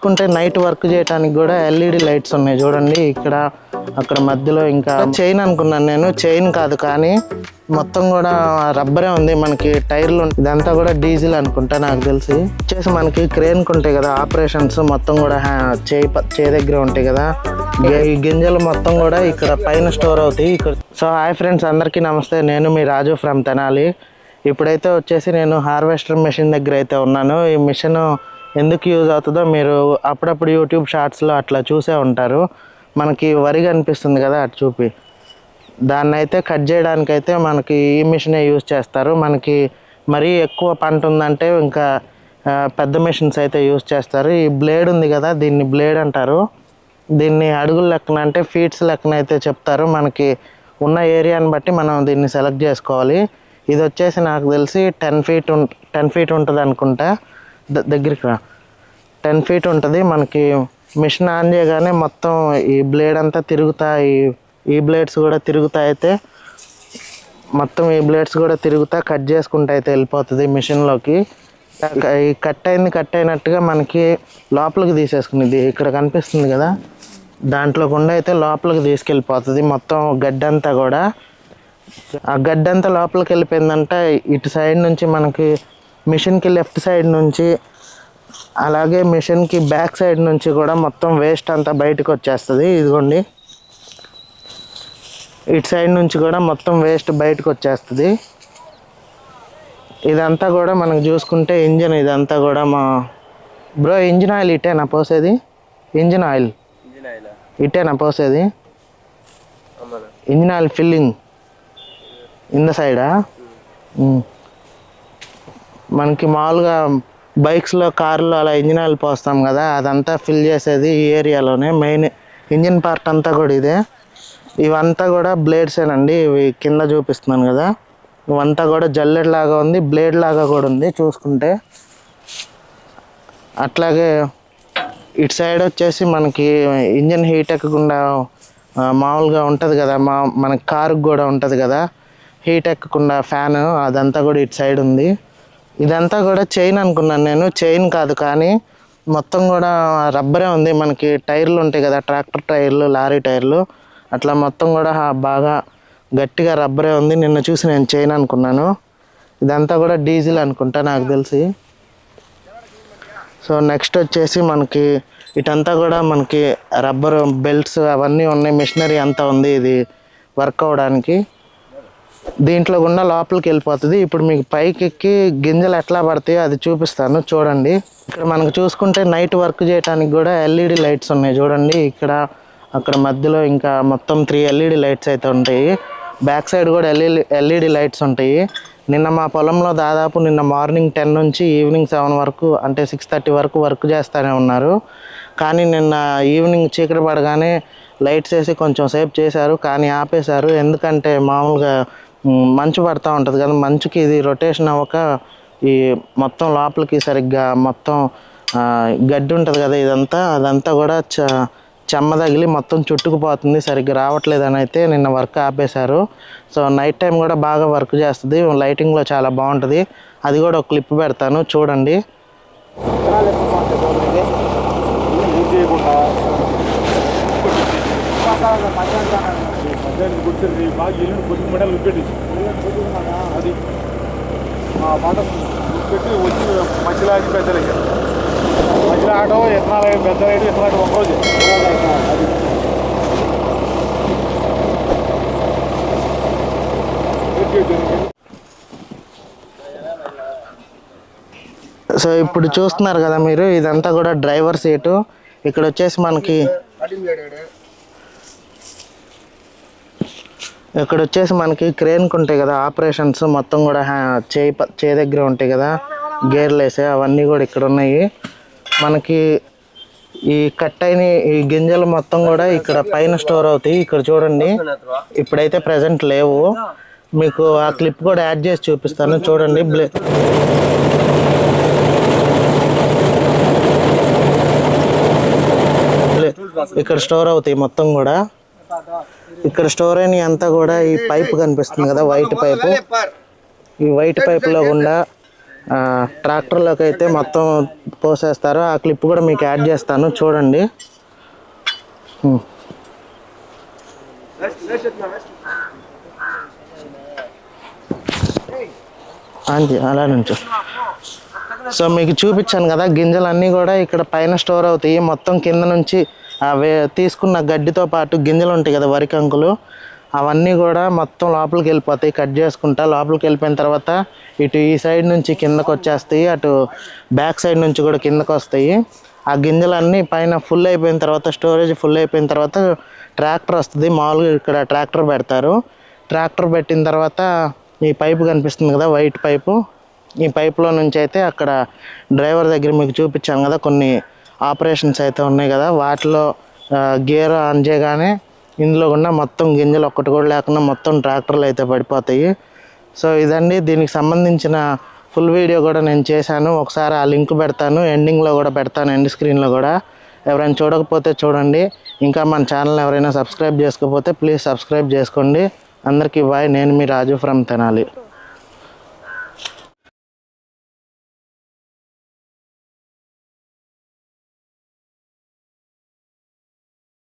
చూసుకుంటే night work చేయడానికి కూడా ఎల్ఈడి లైట్స్ ఉన్నాయి చూడండి. ఇక్కడ అక్కడ మధ్యలో ఇంకా చైన్ అనుకున్నాను నేను. చైన్ కాదు కానీ మొత్తం కూడా రబ్బరే ఉంది. మనకి టైర్లు ఇదంతా కూడా డీజిల్ అనుకుంటా నాకు తెలిసి. వచ్చేసి మనకి క్రేన్ ఉంటాయి కదా ఆపరేషన్స్ మొత్తం కూడా చేయి ప- చేయి దగ్గర ఉంటాయి కదా. ఈ గింజలు మొత్తం కూడా ఇక్కడ పైన స్టోర్ అవుతాయి. ఇక్కడ సో హాయ్ ఫ్రెండ్స్ అందరికీ నమస్తే. నేను మీ రాజు ఫ్రమ్ తెనాలి. ఇప్పుడైతే వచ్చేసి నేను హార్వెస్టర్ మిషన్ దగ్గర అయితే ఉన్నాను. ఈ మిషన్ ఎందుకు యూజ్ అవుతుందో మీరు అప్పుడప్పుడు యూట్యూబ్ షార్ట్స్లో అట్లా చూసే ఉంటారు. మనకి వరి కనిపిస్తుంది కదా అటు చూపి. దాన్ని అయితే కట్ చేయడానికి అయితే మనకి ఈ మిషనే యూజ్ చేస్తారు. మనకి మరీ ఎక్కువ పంట ఉందంటే ఇంకా పెద్ద మిషన్స్ అయితే యూజ్ చేస్తారు. ఈ బ్లేడ్ ఉంది కదా దీన్ని బ్లేడ్ అంటారు. దీన్ని అడుగుల లెక్కన అంటే ఫీట్స్ లెక్కన అయితే చెప్తారు. మనకి ఉన్న ఏరియాని బట్టి మనం దీన్ని సెలెక్ట్ చేసుకోవాలి. ఇది వచ్చేసి నాకు తెలిసి టెన్ ఫీట్ ఉం టెన్ ఫీట్ ఉంటుంది అనుకుంటా దగ్గరికి రా. టెన్ ఫీట్ ఉంటుంది మనకి మిషన్ ఆన్ చేయగానే మొత్తం ఈ బ్లేడ్ అంతా తిరుగుతాయి. ఈ ఈ బ్లేడ్స్ కూడా తిరుగుతా అయితే మొత్తం ఈ బ్లేడ్స్ కూడా తిరుగుతా కట్ చేసుకుంటా అయితే వెళ్ళిపోతుంది మిషన్లోకి ఈ కట్ అయింది కట్ అయినట్టుగా మనకి లోపలికి తీసేసుకునేది. ఇక్కడ కనిపిస్తుంది కదా దాంట్లో గుండా అయితే లోపలికి తీసుకెళ్ళిపోతుంది మొత్తం గడ్డంతా కూడా. ఆ గడ్డంతా లోపలికి వెళ్ళిపోయిందంటే ఇటు సైడ్ నుంచి మనకి మిషన్కి లెఫ్ట్ సైడ్ నుంచి అలాగే మిషన్కి బ్యాక్ సైడ్ నుంచి కూడా మొత్తం వేస్ట్ అంతా బయటకు వచ్చేస్తుంది. ఇదిగోండి. ఇటు సైడ్ నుంచి కూడా మొత్తం వేస్ట్ బయటకు వచ్చేస్తుంది. ఇదంతా కూడా మనకు చూసుకుంటే ఇంజిన్ ఇదంతా కూడా మా బ్రో ఇంజిన్ ఆయిల్ ఇటేనా పోసేది? Engine oil. ఇటేనా పోసేది? Engine oil filling. In the సైడా? మనకి మామూలుగా బైక్స్లో కార్లో అలా ఇంజిన్ ఆయిల్ పోస్తాం కదా అదంతా ఫిల్ చేసేది ఈ ఏరియాలోనే. మెయిన్ ఇంజిన్ పార్ట్ అంతా కూడా ఇదే. ఇవంతా కూడా బ్లేడ్సేనండి ఇవి కింద చూపిస్తున్నాను కదా. ఇవంతా కూడా జల్లెడ్ లాగా ఉంది బ్లేడ్ లాగా కూడా ఉంది చూసుకుంటే. అట్లాగే ఇటు సైడ్ వచ్చేసి మనకి ఇంజన్ హీట్ ఎక్కకుండా మామూలుగా ఉంటుంది కదా మా మన కారుకు కూడా ఉంటుంది కదా. హీట్ ఎక్కకుండా ఫ్యాన్ అదంతా కూడా ఇటు సైడ్ ఉంది. ఇదంతా కూడా చైన్ అనుకున్నాను నేను. చైన్ కాదు కానీ మొత్తం కూడా రబ్బరే ఉంది. మనకి టైర్లు ఉంటాయి కదా ట్రాక్టర్ టైర్లు లారీ టైర్లు. అట్లా మొత్తం కూడా బాగా గట్టిగా రబ్బరే ఉంది. నిన్న చూసి నేను చైన్ అనుకున్నాను. ఇదంతా కూడా డీజిల్ అనుకుంటా నాకు తెలిసి. సో నెక్స్ట్ వచ్చేసి మనకి ఇటంతా కూడా మనకి రబ్బర్ బెల్ట్స్ అవన్నీ ఉన్నాయి. మిషనరీ అంతా ఉంది. ఇది వర్క్ అవడానికి. దీంట్లో గుండా లోపలికి వెళ్ళిపోతుంది. ఇప్పుడు మీకు పైకి ఎక్కి గింజలు ఎట్లా పడతాయో అది చూపిస్తాను. చూడండి. ఇక్కడ మనకు చూసుకుంటే నైట్ వర్క్ చేయడానికి కూడా ఎల్ఈడి లైట్స్ ఉన్నాయి. చూడండి. ఇక్కడ అక్కడ మధ్యలో ఇంకా మొత్తం త్రీ ఎల్ఈడి లైట్స్ అయితే ఉంటాయి. బ్యాక్ సైడ్ కూడా ఎల్ఈడి ఎల్ఈడి లైట్స్ ఉంటాయి. నిన్న మా పొలంలో దాదాపు నిన్న మార్నింగ్ టెన్ నుంచి ఈవినింగ్ సెవెన్ వరకు అంటే సిక్స్ థర్టీ వరకు వర్క్ చేస్తూనే ఉన్నారు. కానీ నిన్న ఈవినింగ్ చీకటి పడగానే లైట్స్ వేసి కొంచెం సేపు చేశారు. కానీ ఆపేశారు. ఎందుకంటే మామూలుగా మంచు పడుతూ ఉంటుంది కదా మంచుకి ఇది రొటేషన్ అవ్వక ఈ మొత్తం లోపలికి సరిగ్గా మొత్తం గడ్డి ఉంటుంది కదా ఇదంతా అదంతా కూడా చ చెమ్మ తగిలి మొత్తం చుట్టుకుపోతుంది సరిగ్గా రావట్లేదని అయితే నిన్న వర్క్ ఆపేశారు. సో నైట్ టైం కూడా బాగా వర్క్ చేస్తుంది లైటింగ్లో చాలా బాగుంటుంది. అది కూడా ఒక క్లిప్ పెడతాను చూడండి. చేయకుండా మధ్యాహ్నం కూర్చొని బాగా ఇల్లు పొద్దు మెడలు ఉప్పెట్టేసి అది ఆ మాట ఉప్పెట్టి వచ్చి మధ్యలో ఆగి పెద్దలకి. మధ్యలో ఆటో ఎత్తనాలు పెద్ద రైతు ఎత్తనాడు ఒకరోజు అది సో ఇప్పుడు చూస్తున్నారు కదా మీరు ఇదంతా కూడా డ్రైవర్ సీటు. ఇక్కడ వచ్చేసి మనకి ఇక్కడ వచ్చేసి మనకి క్రేన్కి ఉంటాయి కదా ఆపరేషన్స్ మొత్తం కూడా చేయి చేయి దగ్గర ఉంటాయి కదా గేర్లు వేసే అవన్నీ కూడా ఇక్కడ ఉన్నాయి. మనకి ఈ కట్ అయిన ఈ గింజలు మొత్తం కూడా ఇక్కడ పైన స్టోర్ అవుతాయి ఇక్కడ చూడండి. ఇప్పుడైతే ప్రజెంట్ లేవు. మీకు ఆ క్లిప్ కూడా యాడ్ చేసి చూపిస్తాను చూడండి. బ్లే- ఇక్కడ స్టోర్ అవుతాయి మొత్తం కూడా. ఇక్కడ స్టోర్ అయిన అంతా కూడా ఈ పైప్ కనిపిస్తుంది కదా వైట్ పైపు. ఈ వైట్ పైపులో గుండా ట్రాక్టర్లోకి అయితే మొత్తం పోసేస్తారు. ఆ క్లిప్ కూడా మీకు యాడ్ చేస్తాను చూడండి. అంతే అలా నుంచో. సో మీకు చూపించాను కదా గింజలన్నీ కూడా ఇక్కడ పైన స్టోర్ అవుతాయి. మొత్తం కింద నుంచి అవే తీసుకున్న గడ్డితో పాటు గింజలు ఉంటాయి కదా వరి కంకులు అవన్నీ కూడా మొత్తం లోపలికి వెళ్ళిపోతాయి కట్ చేసుకుంటా లోపలికి వెళ్ళిపోయిన తర్వాత ఇటు ఈ సైడ్ నుంచి కిందకు వచ్చేస్తాయి అటు బ్యాక్ సైడ్ నుంచి కూడా కిందకు వస్తాయి. ఆ గింజలన్నీ పైన ఫుల్ అయిపోయిన తర్వాత స్టోరేజ్ ఫుల్ అయిపోయిన తర్వాత ట్రాక్టర్ వస్తుంది. మామూలుగా ఇక్కడ ట్రాక్టర్ పెడతారు. ట్రాక్టర్ పెట్టిన తర్వాత ఈ పైపు కనిపిస్తుంది కదా వైట్ పైపు. ఈ పైపులో నుంచి అయితే అక్కడ డ్రైవర్ దగ్గర మీకు చూపించాను కదా కొన్ని ఆపరేషన్స్ అయితే ఉన్నాయి కదా. వాటిలో గేర్ ఆన్ చేయగానే ఇందులో కూడా మొత్తం గింజలు ఒక్కటి కూడా లేకుండా మొత్తం ట్రాక్టర్లు అయితే పడిపోతాయి. సో ఇదండి. దీనికి సంబంధించిన ఫుల్ వీడియో కూడా నేను చేశాను. ఒకసారి ఆ లింక్ పెడతాను. ఎండింగ్లో కూడా పెడతాను. ఎండ్ స్క్రీన్లో కూడా. ఎవరైనా చూడకపోతే చూడండి. ఇంకా మన ఛానల్ ఎవరైనా సబ్స్క్రైబ్ చేసుకోకపోతే ప్లీజ్ సబ్స్క్రైబ్ చేసుకోండి. అందరికీ బాయ్ నేను మీ రాజు ఫ్రమ్ తెనాలి.